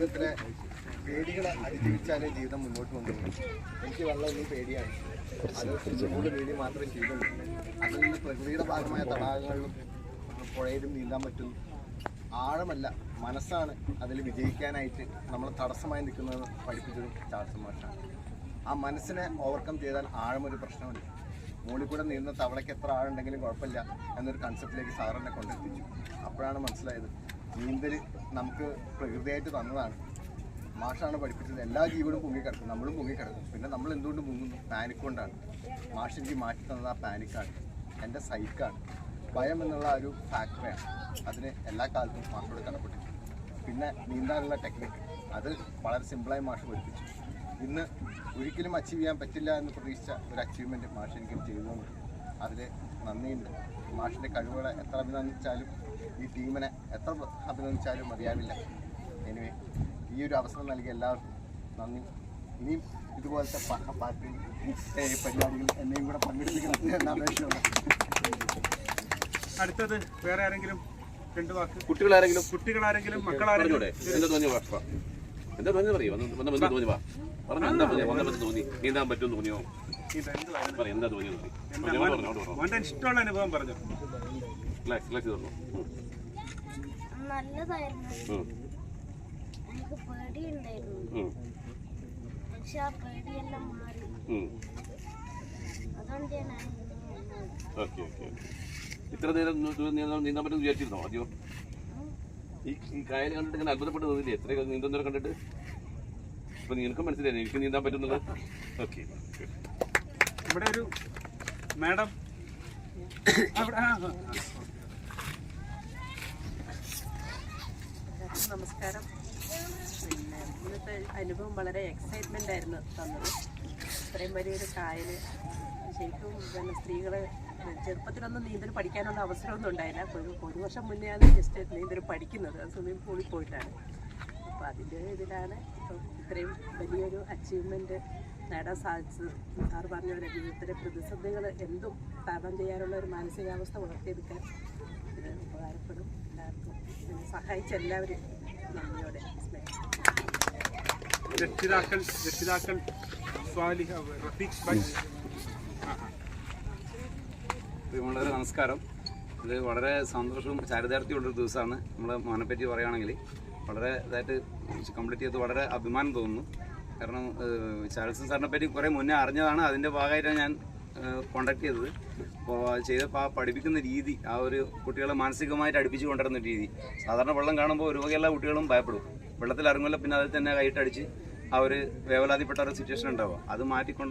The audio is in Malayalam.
ജീവിതത്തിലെ പേടികളെ അതിജീവിച്ചാലേ ജീവിതം മുന്നോട്ട് കൊണ്ടുപോകും. എനിക്ക് വെള്ളം ഒന്നും പേടിയാണ്. അത് ചൂട് പേടി മാത്രമേ ചെയ്യുന്നുള്ളൂ. അതിൽ പ്രകൃതിയുടെ ഭാഗമായ തടാകങ്ങളിലും പുഴയിലും നീന്താൻ പറ്റും. ആഴമല്ല മനസ്സാണ് അതിൽ വിജയിക്കാനായിട്ട് നമ്മൾ തടസ്സമായി നിൽക്കുന്നത് പഠിപ്പിച്ചതും ചാൾസ് മാഷാണ്. ആ മനസ്സിനെ ഓവർകം ചെയ്താൽ ആഴമൊരു പ്രശ്നമില്ല. മുകളിൽ കൂടെ നീന്തുന്ന തവളയ്ക്ക് എത്ര ആഴുണ്ടെങ്കിലും കുഴപ്പമില്ല എന്നൊരു കൺസെപ്റ്റിലേക്ക് സാറിനെ കൊണ്ടെത്തിച്ചു. അപ്പോഴാണ് മനസ്സിലായത് നീന്തൽ നമുക്ക് പ്രകൃതിയായിട്ട് തന്നതാണ്. മാഷാണ് പഠിപ്പിച്ചത്. എല്ലാ ജീവനും പൊങ്ങിക്കിടക്കും നമ്മളും പൊങ്ങിക്കിടക്കും പിന്നെ നമ്മൾ എന്തുകൊണ്ട് മുങ്ങുന്നു പാനിക് കൊണ്ടാണ്. മാഷ് എനിക്ക് മാറ്റി തന്നത് ആ പാനിക്കാണ് എന്റെ സൈക്കാണ് ഭയം എന്നുള്ള ഒരു ഫാക്ടറാണ് അതിന് എല്ലാ കാലത്തും മാഷോട് കടപ്പെട്ടിട്ടുണ്ട്. പിന്നെ നീന്താനുള്ള ടെക്നിക്ക് അത് വളരെ സിമ്പിളായി മാഷ് പഠിപ്പിച്ചു. ഇന്ന് ഒരിക്കലും അച്ചീവ് ചെയ്യാൻ പറ്റില്ല എന്ന് പ്രതീക്ഷിച്ച ഒരു അച്ചീവ്മെന്റ് മാഷ് എനിക്ക് ചെയ്തുകൊണ്ട് അതിൽ നന്ദിയുണ്ട്. മാഷിന്റെ കഴിവുകളെ എത്ര അഭിനന്ദിച്ചാലും ഈ ടീമിനെ എത്ര അഭിനന്ദിച്ചാലും മതിയാവില്ല. എനിവേ ഈ ഒരു അവസരം നൽകിയ എല്ലാവർക്കും നന്ദി. ഇനിയും ഇതുപോലത്തെ പാർട്ടി പരിപാടികൾ എന്നെയും കൂടെ പങ്കെടുപ്പിക്കണം എന്ന അപേക്ഷയുണ്ട് അടുത്തത് വേറെ ആരെങ്കിലും രണ്ട് വാക്ക്? കുട്ടികളാരെങ്കിലും കുട്ടികളാരെങ്കിലും മക്കളാരെങ്കിലും എന്താ തോന്നിയ വാ എന്താ തോന്നിയ പറയൂ. വന്ന് വന്ന വാ. പറഞ്ഞു എന്താ തോന്നിയ? തോന്നി. നീന്താൻ പറ്റുമെന്ന് തോന്നിയോ? എന്താ തോന്നിയത് ഇഷ്ടമുള്ള അനുഭവം പറഞ്ഞു. റിലാക്സ് റിലാക്സ് തന്നു നല്ലതായിരുന്നു. എനിക്ക് പേടിയുണ്ടായിരുന്നു. പക്ഷെ ആ പേടിയെല്ലാം മാറി. അതുകൊണ്ട് ഞാൻ ഓക്കെ ഓക്കെ ഇത്ര നേരം നീന്താൻ പറ്റുമെന്ന് വിചാരിച്ചിരുന്നോ? ആദ്യം ഈ ഈ കായൽ കണ്ടിട്ട് ഇങ്ങനെ അത്ഭുതപ്പെട്ട് തോന്നില്ലേ എത്രയൊക്കെ നീന്തുന്നവരെ കണ്ടിട്ട്? ഇപ്പൊ നിനക്കും മനസ്സിലായി. എനിക്ക് നീന്താൻ പറ്റുന്നുള്ളത് ഓക്കെ ഇവിടെ ഒരു മാഡം. നമസ്കാരം. പിന്നെ ഇന്നത്തെ അനുഭവം വളരെ എക്സൈറ്റ്മെന്റ് ആയിരുന്നു തന്നത്. ഇത്രയും വലിയൊരു കായൽ ശരിക്കും പിന്നെ സ്ത്രീകളെ ചെറുപ്പത്തിലൊന്നും നീന്തൽ പഠിക്കാനുള്ള അവസരമൊന്നും ഉണ്ടായില്ല. ഒരു ഒരു വർഷം മുന്നെയാണ് ജസ്റ്റ് നീന്തൽ പഠിക്കുന്നത്. സ്വിമ്മിംഗ് പൂളിൽ പോയിട്ടാണ്. അപ്പോൾ അതിന്റെ ഇതിലാണ് ഇപ്പം ഇത്രയും വലിയൊരു അച്ചീവ്മെന്റ് നേടാൻ സാധിച്ചത്. സാറ് പറഞ്ഞ പോലെ ജീവിതത്തിലെ പ്രതിസന്ധികൾ എന്തും തരണം ചെയ്യാനുള്ള ഒരു മാനസികാവസ്ഥ വളർത്തിയെടുക്കാൻ ഇത് ഉപകാരപ്പെടും. എല്ലാവർക്കും സഹായിച്ച എല്ലാവരും നന്ദിയോടെ രക്ഷിതാക്കൾ രക്ഷിതാക്കൾ സ്വാലിഹ റഫീഖ് പ്രിയമുള്ളവരെ നമസ്കാരം. ഇത് വളരെ സന്തോഷവും ചാരിതാർത്ഥ്യമുള്ളൊരു ദിവസമാണ്. നമ്മൾ മോനെപ്പറ്റി പറയുകയാണെങ്കിൽ വളരെ ഇതായിട്ട് കംപ്ലീറ്റ് ചെയ്ത് വളരെ അഭിമാനം തോന്നുന്നു. കാരണം ചാൾസൺ സാറിനെ പറ്റി കുറേ മുന്നേ അറിഞ്ഞതാണ്. അതിന്റെ ഭാഗമായിട്ടാണ് ഞാൻ കോണ്ടാക്ട് ചെയ്തത്. അപ്പോൾ ചെയ്തപ്പോൾ ആ പഠിപ്പിക്കുന്ന രീതി ആ ഒരു കുട്ടികളെ മാനസികമായിട്ട് അടുപ്പിച്ച് കൊണ്ടുവരുന്ന രീതി. സാധാരണ വെള്ളം കാണുമ്പോൾ ഒരു വകയുള്ള കുട്ടികളും ഭയപ്പെടും. വെള്ളത്തിൽ ഇറങ്ങില്ല പിന്നെ അതിൽ തന്നെ കൈയിട്ടടിച്ച് ആ ഒരു വേവലാതിപ്പെട്ട ഒരു സിറ്റുവേഷൻ ഉണ്ടാവുക. അത് മാറ്റിക്കൊണ്ട്